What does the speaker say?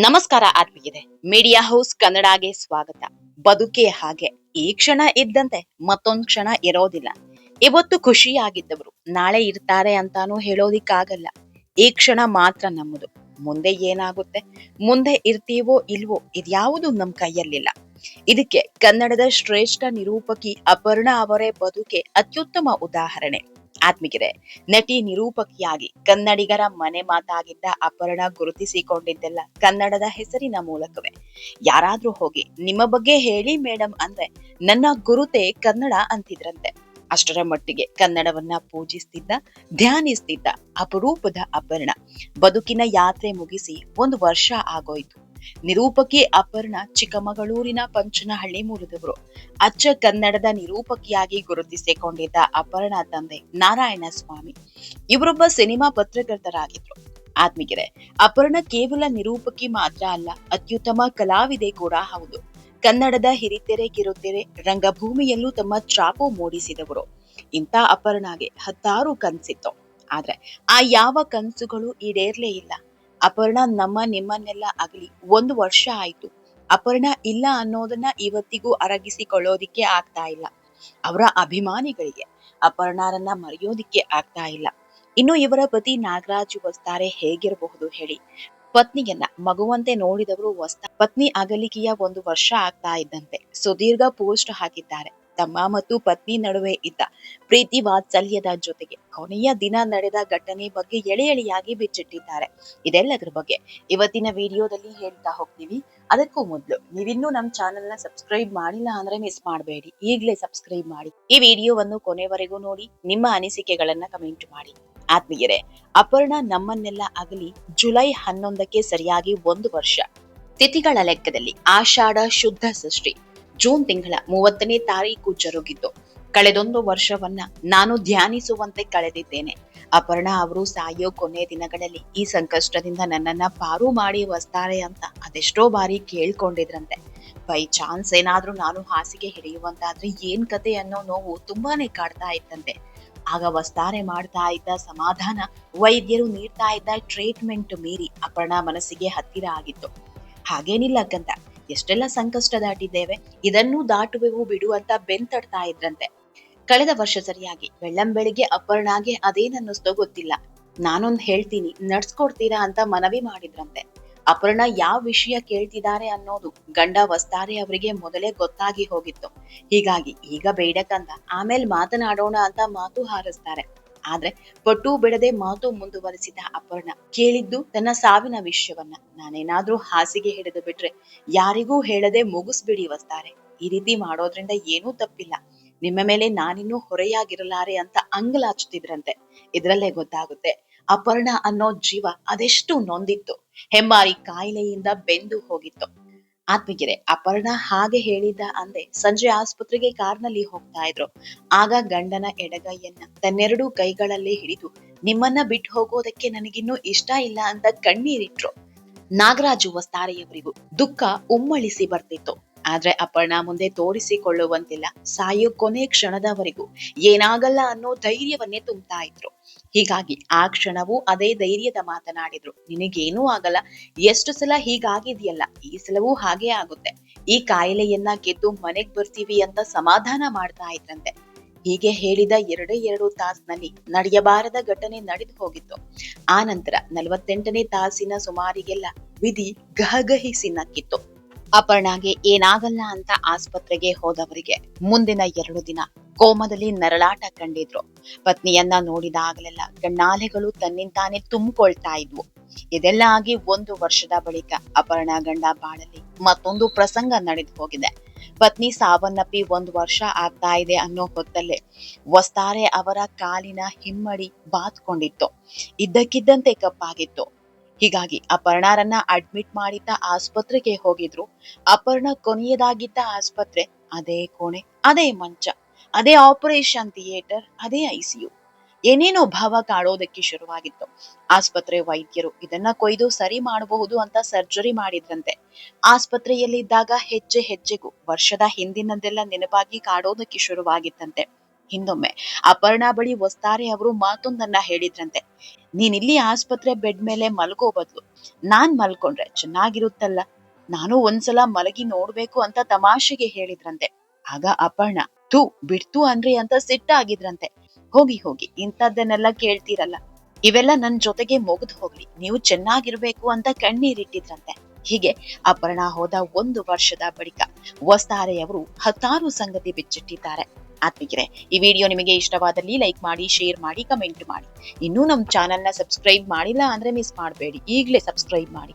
ನಮಸ್ಕಾರ ಆತ್ಮೀಯರೇ. Media house ಕನ್ನಡಗೆ ಸ್ವಾಗತ. ಬದುಕೆ ಹಾಗೆ. ಈ ಕ್ಷಣ ಇದ್ದಂತೆ ಮತ್ತೊಂದ್ ಕ್ಷಣ ಇರೋದಿಲ್ಲ. ಇವತ್ತು ಖುಷಿಯಾಗಿದ್ದವರು ನಾಳೆ ಇರ್ತಾರೆ ಅಂತಾನೂ ಹೇಳೋದಿಕ್ಕಾಗಲ್ಲ. ಈ ಕ್ಷಣ ಮಾತ್ರ ನಮ್ಮದು. ಮುಂದೆ ಏನಾಗುತ್ತೆ? ಮುಂದೆ ಇರ್ತೀವೋ ಇಲ್ವೋ ಇದ್ಯಾವುದು ನಮ್ ಕೈಯಲ್ಲಿಲ್ಲ. ಇದಕ್ಕೆ ಕನ್ನಡದ ಶ್ರೇಷ್ಠ ನಿರೂಪಕಿ ಅಪರ್ಣ ಅವರೇ ಬದುಕೆ ಅತ್ಯುತ್ತಮ ಉದಾಹರಣೆ. ಆತ್ಮಿಕರೆ. ನಟಿ ನಿರೂಪಕಿಯಾಗಿ ಕನ್ನಡಿಗರ ಮನೆ ಮಾತಾಗಿದ್ದ ಅಪರ್ಣ ಗುರುತಿಸಿಕೊಂಡಿದ್ದೆಲ್ಲ ಕನ್ನಡದ ಹೆಸರಿನ ಮೂಲಕವೇ. ಯಾರಾದ್ರೂ ಹೋಗಿ ನಿಮ್ಮ ಬಗ್ಗೆ ಹೇಳಿ ಮೇಡಮ್ ಅಂದ್ರೆ ನನ್ನ ಗುರುತೆ ಕನ್ನಡ ಅಂತಿದ್ರಂತೆ. ಅಷ್ಟರ ಮಟ್ಟಿಗೆ ಕನ್ನಡವನ್ನ ಪೂಜಿಸ್ತಿದ್ದ, ಧ್ಯಾನಿಸ್ತಿದ್ದ ಅಪರೂಪದ ಅಪರ್ಣ ಬದುಕಿನ ಯಾತ್ರೆ ಮುಗಿಸಿ ಒಂದು ವರ್ಷ ಆಗೋಯ್ತು. ನಿರೂಪಕಿ ಅಪರ್ಣ ಚಿಕ್ಕಮಗಳೂರಿನ ಪಂಚನಹಳ್ಳಿ ಮೂಲದವರು ಅಚ್ಚ ಕನ್ನಡದ ನಿರೂಪಕಿಯಾಗಿ ಗುರುತಿಸಿಕೊಂಡಿದ್ದ ಅಪರ್ಣ ತಂದೆ ನಾರಾಯಣ ಸ್ವಾಮಿ ಇವರೊಬ್ಬ ಸಿನಿಮಾ ಪತ್ರಕರ್ತರಾಗಿದ್ರು. ಆತ್ಮಿಗೆರೆ ಅಪರ್ಣ ಕೇವಲ ನಿರೂಪಕಿ ಮಾತ್ರ ಅಲ್ಲ, ಅತ್ಯುತ್ತಮ ಕಲಾವಿದೆ ಕೂಡ ಹೌದು. ಕನ್ನಡದ ಹಿರಿತೆರೆ ಕಿರುತೆರೆ ರಂಗಭೂಮಿಯಲ್ಲೂ ತಮ್ಮ ಚಾಪು ಮೂಡಿಸಿದವರು. ಇಂಥ ಅಪರ್ಣಾಗೆ ಹತ್ತಾರು ಕನ್ಸಿತ್ತು. ಆದ್ರೆ ಆ ಯಾವ ಕನಸುಗಳು ಈಡೇರ್ಲೇ ಇಲ್ಲ. ಅಪರ್ಣ ನಮ್ಮ ನಿಮ್ಮನ್ನೆಲ್ಲ ಆಗಲಿ ಒಂದು ವರ್ಷ ಆಯ್ತು. ಅಪರ್ಣ ಇಲ್ಲ ಅನ್ನೋದನ್ನ ಇವತ್ತಿಗೂ ಅರಗಿಸಿಕೊಳ್ಳೋದಿಕ್ಕೆ ಆಗ್ತಾ ಇಲ್ಲ. ಅವರ ಅಭಿಮಾನಿಗಳಿಗೆ ಅಪರ್ಣರನ್ನ ಮರೆಯೋದಿಕ್ಕೆ ಆಗ್ತಾ ಇಲ್ಲ. ಇನ್ನು ಇವರ ಪತಿ ನಾಗರಾಜು ವಸ್ತಾರೆ ಹೇಗಿರಬಹುದು ಹೇಳಿ. ಪತ್ನಿಯನ್ನ ಮಗುವಂತೆ ನೋಡಿದವರು ವಸ್ತ ಪತ್ನಿ ಅಗಲಿಕೆಯ ಒಂದು ವರ್ಷ ಆಗ್ತಾ ಇದ್ದಂತೆ. ಸುದೀರ್ಘ ಪೋಸ್ಟ್ ಹಾಕಿದ್ದಾರೆ. ತಮ್ಮ ಮತ್ತು ಪತ್ನಿ ನಡುವೆ ಇದ್ದ ಪ್ರೀತಿ ವಾತ್ಸಲ್ಯದ ಜೊತೆಗೆ ಕೊನೆಯ ದಿನ ನಡೆದ ಘಟನೆ ಬಗ್ಗೆ ಎಳೆ ಎಳೆಯಾಗಿ ಬಿಚ್ಚಿಟ್ಟಿದ್ದಾರೆ. ಇದೆಲ್ಲದರ ಬಗ್ಗೆ ಇವತ್ತಿನ ವಿಡಿಯೋದಲ್ಲಿ ಹೇಳ್ತಾ ಹೋಗ್ತೀವಿ. ಅದಕ್ಕೂ ಮೊದಲು ನೀವಿನ್ನೂ ನಮ್ಮ ಚಾನೆಲ್ನ ಸಬ್ಸ್ಕ್ರೈಬ್ ಮಾಡಿಲ್ಲ ಅಂದ್ರೆ ಮಿಸ್ ಮಾಡಬೇಡಿ. ಈಗಲೇ ಸಬ್ಸ್ಕ್ರೈಬ್ ಮಾಡಿ. ಈ ವಿಡಿಯೋವನ್ನು ಕೊನೆವರೆಗೂ ನೋಡಿ, ನಿಮ್ಮ ಅನಿಸಿಕೆಗಳನ್ನ ಕಮೆಂಟ್ ಮಾಡಿ. ಆತ್ಮೀಯರೇ, ಅಪರ್ಣ ನಮ್ಮನ್ನೆಲ್ಲ ಆಗಲಿ ಜುಲೈ ಹನ್ನೊಂದಕ್ಕೆ ಸರಿಯಾಗಿ ಒಂದು ವರ್ಷ. ತಿಥಿಗಳ ಲೆಕ್ಕದಲ್ಲಿ ಆಷಾಢ ಶುದ್ಧ ಸೃಷ್ಟಿ. ಜೂನ್ ತಿಂಗಳ ಮೂವತ್ತನೇ ತಾರೀಕು ಜರುಗಿದ್ದು ಕಳೆದೊಂದು ವರ್ಷವನ್ನ ನಾನು ಧ್ಯಾನಿಸುವಂತೆ ಕಳೆದಿದ್ದೇನೆ. ಅಪರ್ಣ ಅವರು ಸಾಯೋ ಕೊನೆ ದಿನಗಳಲ್ಲಿ ಈ ಸಂಕಷ್ಟದಿಂದ ನನ್ನನ್ನ ಪಾರು ಮಾಡಿ ವಸ್ತಾರೆ ಅಂತ ಅದೆಷ್ಟೋ ಬಾರಿ ಕೇಳ್ಕೊಂಡಿದ್ರಂತೆ. ಬೈ ಚಾನ್ಸ್ ಏನಾದ್ರೂ ನಾನು ಹಾಸಿಗೆ ಹಿಡಿಯುವಂತಾದ್ರೆ ಏನ್ ಕತೆ ಅನ್ನೋ ನೋವು ತುಂಬಾನೇ ಕಾಡ್ತಾ ಇತ್ತಂತೆ. ಆಗ ವಸ್ತಾರೆ ಮಾಡ್ತಾ ಇದ್ದ ಸಮಾಧಾನ ವೈದ್ಯರು ನೀಡ್ತಾ ಇದ್ದ ಟ್ರೀಟ್ಮೆಂಟ್ ಮೀರಿ ಅಪರ್ಣ ಮನಸ್ಸಿಗೆ ಹತ್ತಿರ ಆಗಿತ್ತು. ಹಾಗೇನಿಲ್ಲ ಕಂದ ಎಷ್ಟೆಲ್ಲ ಸಂಕಷ್ಟ ದಾಟಿದ್ದೇವೆ, ಇದನ್ನೂ ದಾಟುವೆವು ಬಿಡು ಅಂತ ಬೆಂತಡ್ತಾ ಇದ್ರಂತೆ. ಕಳೆದ ವರ್ಷ ಸರಿಯಾಗಿ ಬೆಳ್ಳಂಬೆಳಿಗ್ಗೆ ಅಪರ್ಣಾಗೆ ಅದೇನನ್ನಿಸ್ತೋ ಗೊತ್ತಿಲ್ಲ. ನಾನೊಂದ್ ಹೇಳ್ತೀನಿ, ನಡ್ಸ್ಕೊಡ್ತೀರಾ ಅಂತ ಮನವಿ ಮಾಡಿದ್ರಂತೆ. ಅಪರ್ಣ ಯಾವ ವಿಷಯ ಕೇಳ್ತಿದ್ದಾರೆ ಅನ್ನೋದು ಗಂಡ ವಸ್ತಾರೆ ಅವರಿಗೆ ಮೊದಲೇ ಗೊತ್ತಾಗಿ ಹೋಗಿತ್ತು. ಹೀಗಾಗಿ, ಈಗ ಬೇಡಕ್ಕಂತ ಆಮೇಲೆ ಮಾತನಾಡೋಣ ಅಂತ ಮಾತು ಹಾರಿಸ್ತಾರೆ. ಆದ್ರೆ ಪಟು ಬಿಡದೆ ಮಾತು ಮುಂದುವರಿಸಿದ ಅಪರ್ಣ ಕೇಳಿದ್ದು ತನ್ನ ಸಾವಿನ ವಿಷಯವನ್ನ. ನಾನೇನಾದ್ರೂ ಹಾಸಿಗೆ ಹಿಡಿದು ಬಿಟ್ರೆ ಯಾರಿಗೂ ಹೇಳದೆ ಮುಗಿಸ್ಬಿಡಿ ವಸ್ತಾರೆ. ಈ ರೀತಿ ಮಾಡೋದ್ರಿಂದ ಏನೂ ತಪ್ಪಿಲ್ಲ. ನಿಮ್ಮ ಮೇಲೆ ನಾನಿನ್ನೂ ಹೊರೆಯಾಗಿರಲಾರೆ ಅಂತ ಅಂಗಲಾಚುತ್ತಿದ್ರಂತೆ. ಇದ್ರಲ್ಲೇ ಗೊತ್ತಾಗುತ್ತೆ ಅಪರ್ಣ ಅನ್ನೋ ಜೀವ ಅದೆಷ್ಟು ನೊಂದಿತ್ತು. ಹೆಮ್ಮಾರಿ ಕಾಯಿಲೆಯಿಂದ ಬೆಂದು ಹೋಗಿತ್ತು. ಆತ್ಮಗಿರೆ ಅಪರ್ಣ ಹಾಗೆ ಹೇಳಿದ್ದ ಅಂದೆ ಸಂಜೆ ಆಸ್ಪತ್ರೆಗೆ ಕಾರ್ನಲ್ಲಿ ಹೋಗ್ತಾ ಇದ್ರು. ಆಗ ಗಂಡನ ಎಡಗೈಯನ್ನ ತನ್ನೆರಡು ಕೈಗಳಲ್ಲಿ ಹಿಡಿದು, ನಿಮ್ಮನ್ನ ಬಿಟ್ಟು ಹೋಗೋದಕ್ಕೆ ನನಗಿನ್ನೂ ಇಷ್ಟ ಇಲ್ಲ ಅಂತ ಕಣ್ಣೀರಿಟ್ರು. ನಾಗರಾಜು ವಸ್ತಾರೆಯವರಿಗೂ ದುಃಖ ಉಮ್ಮಳಿಸಿ ಬರ್ತಿತ್ತು. ಆದ್ರೆ ಅಪರ್ಣ ಮುಂದೆ ತೋರಿಸಿಕೊಳ್ಳುವಂತಿಲ್ಲ. ಸಾಯೋ ಕೊನೆ ಕ್ಷಣದವರೆಗೂ ಏನಾಗಲ್ಲ ಅನ್ನೋ ಧೈರ್ಯವನ್ನೇ ತುಂಬ್ತಾ ಇದ್ರು. ಹೀಗಾಗಿ ಆ ಕ್ಷಣವೂ ಅದೇ ಧೈರ್ಯದ ಮಾತನಾಡಿದ್ರು. ನಿನಗೇನೂ ಆಗಲ್ಲ. ಎಷ್ಟು ಸಲ ಹೀಗಾಗಿದೆಯಲ್ಲ? ಈ ಸಲವೂ ಹಾಗೆ ಆಗುತ್ತೆ. ಈ ಕಾಯಿಲೆಯನ್ನ ಗೆದ್ದು ಮನೆಗ್ ಬರ್ತೀವಿ ಅಂತ ಸಮಾಧಾನ ಮಾಡ್ತಾ ಇದ್ರಂತೆ. ಹೀಗೆ ಹೇಳಿದ ಎರಡೇ ಎರಡು ತಾಸಿನಲ್ಲಿ ನಡೆಯಬಾರದ ಘಟನೆ ನಡೆದು ಹೋಗಿತ್ತು. ಆ ನಂತರ ನಲವತ್ತೆಂಟನೇ ತಾಸಿನ ಸುಮಾರಿಗೆಲ್ಲ ವಿಧಿ ಗಹಗಹಿಸಿ ನಕ್ಕಿತ್ತು. ಅಪರ್ಣಾಗೆ ಏನಾಗಲ್ಲ ಅಂತ ಆಸ್ಪತ್ರೆಗೆ ಹೋದವರಿಗೆ ಮುಂದಿನ ಎರಡು ದಿನ ಕೋಮದಲ್ಲಿ ನರಳಾಟ ಕಂಡಿದ್ರು. ಪತ್ನಿಯನ್ನ ನೋಡಿದಾಗಲೆಲ್ಲ ಗಣ್ಣಾಲೆಗಳು ತನ್ನಿಂತಾನೆ ತುಂಬಿಕೊಳ್ತಾ ಇದ್ವು. ಇದೆಲ್ಲ ಆಗಿ ಒಂದು ವರ್ಷದ ಬಳಿಕ ಅಪರ್ಣ ಗಂಡ ಬಾಳಲ್ಲಿ ಮತ್ತೊಂದು ಪ್ರಸಂಗ ನಡೆದು ಹೋಗಿದೆ. ಪತ್ನಿ ಸಾವನ್ನಪ್ಪಿ ಒಂದು ವರ್ಷ ಆಗ್ತಾ ಇದೆ ಅನ್ನೋ ಹೊತ್ತಲ್ಲೇ ವಸ್ತಾರೆ ಅವರ ಕಾಲಿನ ಹಿಮ್ಮಡಿ ಬಾತ್ಕೊಂಡಿತ್ತು ಇದ್ದಕ್ಕಿದ್ದಂತೆ ಕಪ್ಪಾಗಿತ್ತು. ಹೀಗಾಗಿ ಅಪರ್ಣರನ್ನ ಅಡ್ಮಿಟ್ ಮಾಡಿದ್ದ ಆಸ್ಪತ್ರೆಗೆ ಹೋಗಿದ್ರು. ಅಪರ್ಣ ಕೊನೆಯದಾಗಿದ್ದ ಆಸ್ಪತ್ರೆ ಅದೇ ಕೋಣೆ, ಅದೇ ಮಂಚ. ಅದೇ ಆಪರೇಷನ್ ಥಿಯೇಟರ್ ಅದೇ ಐಸಿಯು ಏನೇನೋ ಭಾವ ಕಾಡೋದಕ್ಕೆ ಶುರುವಾಗಿತ್ತು. ಆಸ್ಪತ್ರೆ ವೈದ್ಯರು ಇದನ್ನ ಕೊಯ್ದು ಸರಿ ಮಾಡಬಹುದು ಅಂತ ಸರ್ಜರಿ ಮಾಡಿದ್ರಂತೆ. ಆಸ್ಪತ್ರೆಯಲ್ಲಿದ್ದಾಗ ಹೆಜ್ಜೆ ಹೆಜ್ಜೆಗೂ, ವರ್ಷದ ಹಿಂದಿನದೆಲ್ಲ ನೆನಪಾಗಿ ಕಾಡೋದಕ್ಕೆ ಶುರುವಾಗಿತ್ತಂತೆ. ಹಿಂದೊಮ್ಮೆ ಅಪರ್ಣ ಬಳಿ ವಸ್ತಾರೆ ಅವರು ಮಾತೊಂದನ್ನ ಹೇಳಿದ್ರಂತೆ. ನೀನಿಲ್ಲಿ ಆಸ್ಪತ್ರೆ ಬೆಡ್ ಮೇಲೆ ಮಲಗೋ ಬದಲು. ನಾನ್ ಮಲ್ಕೊಂಡ್ರೆ ಚೆನ್ನಾಗಿರುತ್ತಲ್ಲ? ನಾನು ಒಂದ್ಸಲ ಮಲಗಿ ನೋಡ್ಬೇಕು ಅಂತ ತಮಾಷೆಗೆ ಹೇಳಿದ್ರಂತೆ. ಆಗ ಅಪರ್ಣ ಥೂ ಬಿಡ್ತು ಅಂದ್ರಿ ಅಂತ ಸಿಟ್ಟಾಗಿದ್ರಂತೆ. ಹೋಗಿ ಹೋಗಿ, ಇಂಥದ್ದನ್ನೆಲ್ಲ ಕೇಳ್ತೀರಲ್ಲ. ಇವೆಲ್ಲ ನನ್ ಜೊತೆಗೆ ಮುಗಿದು ಹೋಗ್ಲಿ. ನೀವು ಚೆನ್ನಾಗಿರ್ಬೇಕು ಅಂತ ಕಣ್ಣೀರಿಟ್ಟಿದ್ರಂತೆ. ಹೀಗೆ ಅಪರ್ಣ ಹೋದ ಒಂದು ವರ್ಷದ ಬಳಿಕ ವಸ್ತಾರೆಯವರು ಹತ್ತಾರು ಸಂಗತಿ ಬಿಚ್ಚಿಟ್ಟಿದ್ದಾರೆ. ಆತ್ಮಿಕರೆ ಈ ವಿಡಿಯೋ ನಿಮಗೆ ಇಷ್ಟವಾದಲ್ಲಿ ಲೈಕ್ ಮಾಡಿ, ಶೇರ್ ಮಾಡಿ, ಕಮೆಂಟ್ ಮಾಡಿ. ಇನ್ನೂ ನಮ್ಮ ಚಾನೆಲ್ನ ಸಬ್ಸ್ಕ್ರೈಬ್ ಮಾಡಿಲ್ಲ ಅಂದ್ರೆ ಮಿಸ್ ಮಾಡಬೇಡಿ. ಈಗಲೇ ಸಬ್ಸ್ಕ್ರೈಬ್ ಮಾಡಿ.